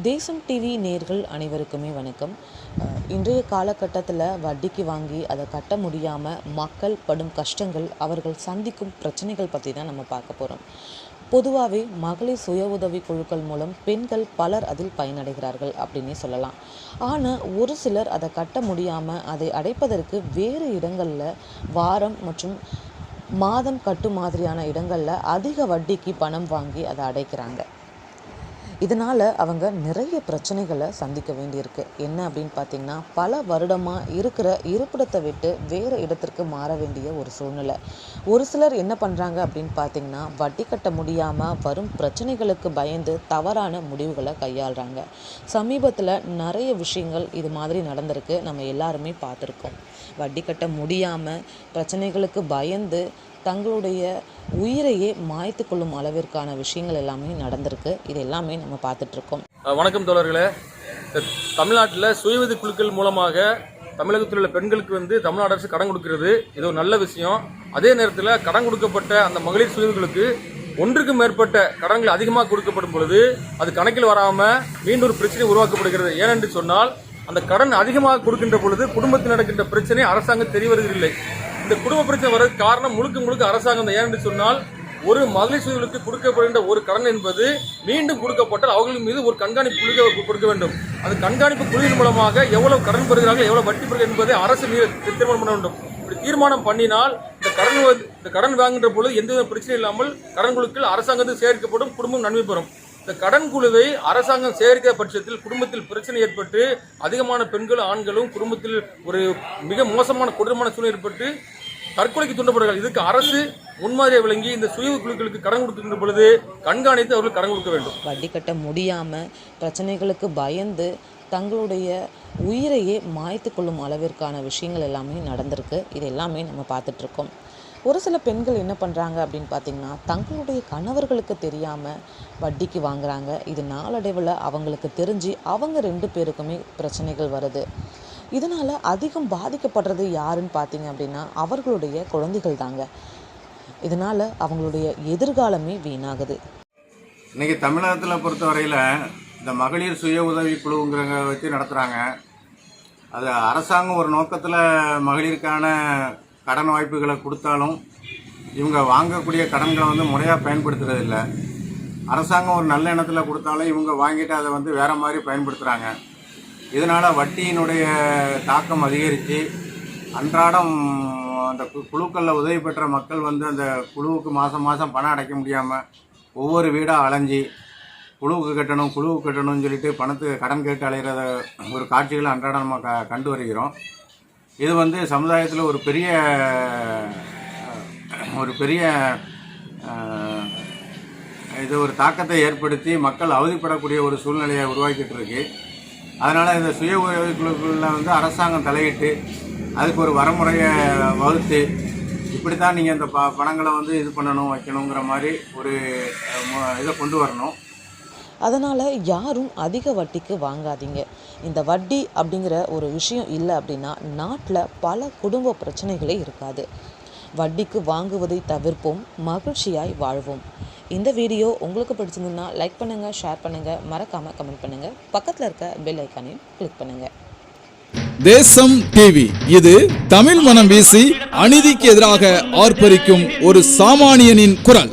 தேசம் டிவி நேர்கள் அனைவருக்குமே வணக்கம். இன்றைய காலகட்டத்தில் வட்டிக்கு வாங்கி அதை கட்ட முடியாமல் மக்கள் படும் கஷ்டங்கள் அவர்கள் சந்திக்கும் பிரச்சனைகள் பற்றி தான் நம்ம பார்க்க போகிறோம் பொதுவாகவே மகளிர் சுய உதவி குழுக்கள் மூலம் பெண்கள் பலர் அதில் பயனடைகிறார்கள் அப்படின்னே சொல்லலாம். ஆனால் ஒரு சிலர் அதை கட்ட முடியாமல் அதை அடைப்பதற்கு வேறு இடங்களில் வாரம் மற்றும் மாதம் கட்டு மாதிரியான இடங்களில் அதிக வட்டிக்கு பணம் வாங்கி அதை அடைக்கிறாங்க. இதனால் அவங்க நிறைய பிரச்சனைகளை சந்திக்க வேண்டியிருக்கு. என்ன அப்படின்னு பார்த்தீங்கன்னா பல வருடமாக இருக்கிற இருப்பிடத்தை விட்டு வேறு இடத்திற்கு மாற வேண்டிய ஒரு சூழ்நிலை. ஒரு சிலர் என்ன பண்ணுறாங்க அப்படின்னு பார்த்தீங்கன்னா வட்டி கட்ட முடியாமல் வரும் பிரச்சனைகளுக்கு பயந்து தவறான முடிவுகளை கையாளுறாங்க. சமீபத்தில் நிறைய விஷயங்கள் இது மாதிரி நடந்திருக்கு. நம்ம எல்லாருமே பார்த்துருக்கோம். வட்டி கட்ட முடியாமல் பிரச்சனைகளுக்கு பயந்து தங்களுடைய உயிரையே மாய்த்து கொள்ளும் அளவிற்கான விஷயங்கள் எல்லாமே நடந்திருக்கு. இது எல்லாமே நம்ம பார்த்துட்ருக்கோம். வணக்கம் தோழர்களே. தமிழ்நாட்டில் சுயவதி குழுக்கள் மூலமாக தமிழகத்தில் உள்ள பெண்களுக்கு வந்து தமிழ்நாடு அரசு கடன் கொடுக்கிறது. இது ஒரு நல்ல விஷயம். அதே நேரத்தில் கடன் கொடுக்கப்பட்ட அந்த மகளிர் சுயஉதவிகளுக்கு ஒன்றுக்கும் மேற்பட்ட கடன்கள் அதிகமாக கொடுக்கப்படும் பொழுது அது கணக்கில் வராமல் மீண்டும் ஒரு பிரச்சனை உருவாக்கப்படுகிறது. ஏனென்று சொன்னால் அந்த கடன் அதிகமாக கொடுக்கின்ற பொழுது குடும்பத்தில் நடக்கின்ற பிரச்சனை அரசாங்கம் தெரிவதில்லை இந்த குடும்ப பிரச்சனை வர்றதுக்கு காரணம் முழுக்க முழுக்க அரசாங்கம் தான். ஏனென்று சொன்னால் ஒரு மகளிர் சுயர்களுக்கு கொடுக்கப்படுகின்ற ஒரு கடன் என்பது மீண்டும் கொடுக்கப்பட்டால் அவர்களின் மீது ஒரு கண்காணிப்பு குழுக்க கொடுக்க வேண்டும். அந்த கண்காணிப்பு குழுவின் மூலமாக எவ்வளவு கடன் பெறுகிறார்கள் எவ்வளவு வட்டி பெறுகிறது என்பதை அரசு தீர்மானம் பண்ண வேண்டும். இப்படி தீர்மானம் பண்ணினால் இந்த கடன் இந்த கடன் வாங்குகின்ற பொழுது எந்தவித பிரச்சனையும் இல்லாமல் கடன் குழுக்கள் அரசாங்கத்தில் சேர்க்கப்படும் குடும்பம் நன்மை பெறும். இந்த கடன் குழுவை அரசாங்கம் சேகரிக்க பட்சத்தில் குடும்பத்தில் பிரச்சனை ஏற்பட்டு அதிகமான பெண்களும் ஆண்களும் குடும்பத்தில் ஒரு மிக மோசமான கொடூரமான சூழ்நிலை ஏற்பட்டு தற்கொலைக்கு தூண்டப்படுகிறது இதுக்கு அரசு முன்மாதிரியை விளங்கி இந்த சுய குழுக்களுக்கு கடன் கொடுக்கின்ற பொழுது கண்காணித்து அவர்கள் கடன் கொடுக்க வேண்டும். வட்டி கட்ட முடியாமல் பிரச்சனைகளுக்கு பயந்து தங்களுடைய உயிரையே மாய்த்து கொள்ளும் அளவிற்கான விஷயங்கள் எல்லாமே நடந்திருக்கு. இது எல்லாமே நம்ம பார்த்துட்ருக்கோம் ஒரு சில பெண்கள் என்ன பண்ணுறாங்க அப்படின்னு பார்த்தீங்கன்னா தங்களுடைய கணவர்களுக்கு தெரியாமல் வட்டிக்கு வாங்குறாங்க. இது நாளடைவில் அவங்களுக்கு தெரிஞ்சு அவங்க ரெண்டு பேருக்குமே பிரச்சனைகள் வருது. இதனால் அதிகம் பாதிக்கப்படுறது யாருன்னு பார்த்தீங்க அப்படின்னா அவர்களுடைய குழந்தைகள் தாங்க. இதனால் அவங்களுடைய எதிர்காலமே வீணாகுது. இன்றைக்கி தமிழகத்தில் பொறுத்தவரையில் இந்த மகளிர் சுய உதவி குழுங்கிறத வச்சு நடத்துகிறாங்க அது அரசாங்கம் ஒரு நோக்கத்தில் மகளிருக்கான கடன் வாய்ப்புகளை கொடுத்தாலும் இவங்க வாங்கக்கூடிய கடன்களை வந்து முறையாக பயன்படுத்துறது அரசாங்கம் ஒரு நல்ல எண்ணத்தில் கொடுத்தாலும் இவங்க வாங்கிட்டு அதை வந்து வேறு மாதிரி பயன்படுத்துகிறாங்க இதனால் வட்டியினுடைய தாக்கம் அதிகரித்து அன்றாடம் அந்த கு- குழுக்களில் உதவி பெற்ற மக்கள் வந்து அந்த குழுவுக்கு மாதம் மாதம் பணம் அடைக்க முடியாமல் ஒவ்வொரு வீடாக அலைஞ்சி குழுவுக்கு கட்டணும் குழுவுக்கு கட்டணும்னு சொல்லிட்டு பணத்துக்கு கடன் கேட்டு அலைகிறத ஒரு காட்சிகளை அன்றாடம் நம்ம க கண்டு வருகிறோம். இது வந்து சமுதாயத்தில் ஒரு பெரிய ஒரு பெரிய இது ஒரு தாக்கத்தை ஏற்படுத்தி மக்கள் அவதிப்படக்கூடிய ஒரு சூழ்நிலையை உருவாக்கிட்டு இருக்குது அதனால் இந்த சுய உதவி குழுக்களில் வந்து அரசாங்கம் தலையிட்டு அதுக்கு ஒரு வரமுறையை வகுத்து இப்படி தான் நீங்கள் இந்த ப பணங்களை வந்து இது பண்ணணும் வைக்கணுங்கிற மாதிரி ஒரு இதை கொண்டு வரணும். அதனால் யாரும் அதிக வட்டிக்கு வாங்காதீங்க. இந்த வட்டி அப்படிங்கிற ஒரு விஷயம் இல்லை அப்படின்னா நாட்டில் பல குடும்ப பிரச்சனைகளே இருக்காது. வட்டிக்கு வாங்குவதை தவிர்ப்போம் மகிழ்ச்சியாய் வாழ்வோம். இந்த வீடியோ உங்களுக்கு பிடிச்சிருந்ததுன்னா லைக் பண்ணுங்கள் ஷேர் பண்ணுங்கள் மறக்காமல் கமெண்ட் பண்ணுங்கள் பக்கத்தில் இருக்க பெல் ஐக்கானையும் கிளிக் பண்ணுங்கள் தேசம் டிவி இது தமிழ் மனம் வீசி அநீதிக்கு எதிராக ஆர்ப்பரிக்கும் ஒரு சாமானியனின் குரல்.